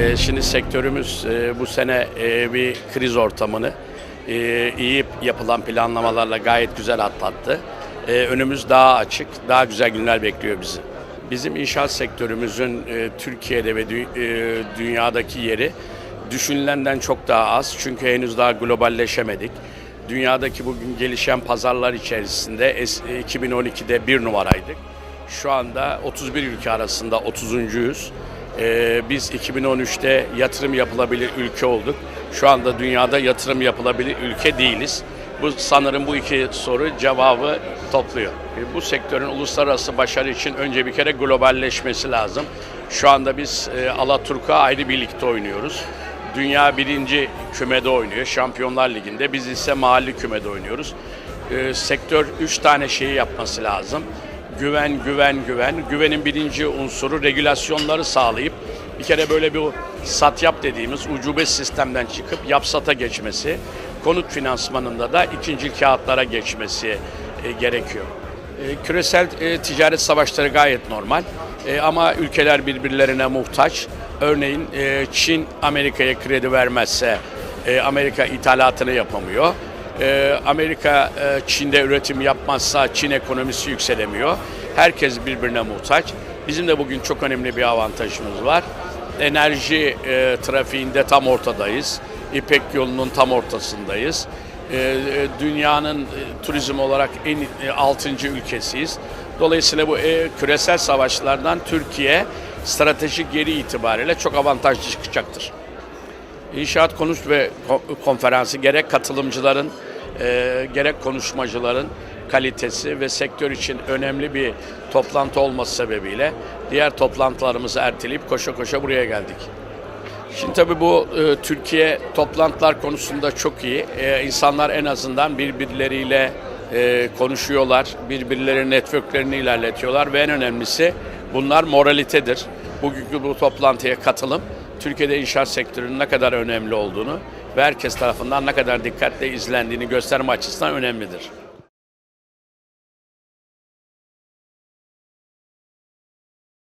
E, şimdi sektörümüz e, bu sene e, bir kriz ortamını e, iyi yapılan planlamalarla gayet güzel atlattı. E, önümüz daha açık, daha güzel günler bekliyor bizi. Bizim inşaat sektörümüzün e, Türkiye'de ve dü- e, dünyadaki yeri düşünülenden çok daha az. Çünkü henüz daha globalleşemedik. Dünyadaki bugün gelişen pazarlar içerisinde es- 2012'de bir numaraydık. Şu anda 31 ülke arasında 30.yüz. Ee, biz 2013'te yatırım yapılabilir ülke olduk. Şu anda dünyada yatırım yapılabilir ülke değiliz. Bu sanırım bu iki soru cevabı topluyor. E, Bu sektörün uluslararası başarı için önce bir kere globalleşmesi lazım. Şu anda biz e, Alaturka ayrı birlikte oynuyoruz. Dünya birinci kümede oynuyor, Şampiyonlar Ligi'nde. Biz ise mahalli kümede oynuyoruz. E, sektör üç tane şeyi yapması lazım. Güven, güven, güven. Güvenin birinci unsuru regülasyonları sağlayıp bir kere böyle bir sat yap dediğimiz ucube sistemden çıkıp yapsata geçmesi, konut finansmanında da ikinci kağıtlara geçmesi e, gerekiyor. E, küresel e, ticaret savaşları gayet normal E, ama ülkeler birbirlerine muhtaç. Örneğin e, Çin Amerika'ya kredi vermezse e, Amerika ithalatını yapamıyor. E, Amerika e, Çin'de üretim yapmazsa Çin ekonomisi yükselemiyor. Herkes birbirine muhtaç. Bizim de bugün çok önemli bir avantajımız var. Enerji e, trafiğinde tam ortadayız. İpek yolunun tam ortasındayız. E, dünyanın turizm olarak en e, altıncı ülkesiyiz. Dolayısıyla bu küresel savaşlardan Türkiye stratejik yeri itibariyle çok avantajlı çıkacaktır. İnşaat konuş ve ko- konferansı gerek katılımcıların e, gerek konuşmacıların kalitesi ve sektör için önemli bir toplantı olması sebebiyle diğer toplantılarımızı erteleyip koşa koşa buraya geldik. Şimdi tabii bu e, Türkiye toplantılar konusunda çok iyi. E, insanlar en azından birbirleriyle e, konuşuyorlar, birbirlerinin networklerini ilerletiyorlar ve en önemlisi bunlar moralitedir. Bugünkü bu toplantıya katılım Türkiye'de inşaat sektörünün ne kadar önemli olduğunu ve herkes tarafından ne kadar dikkatle izlendiğini gösterme açısından önemlidir.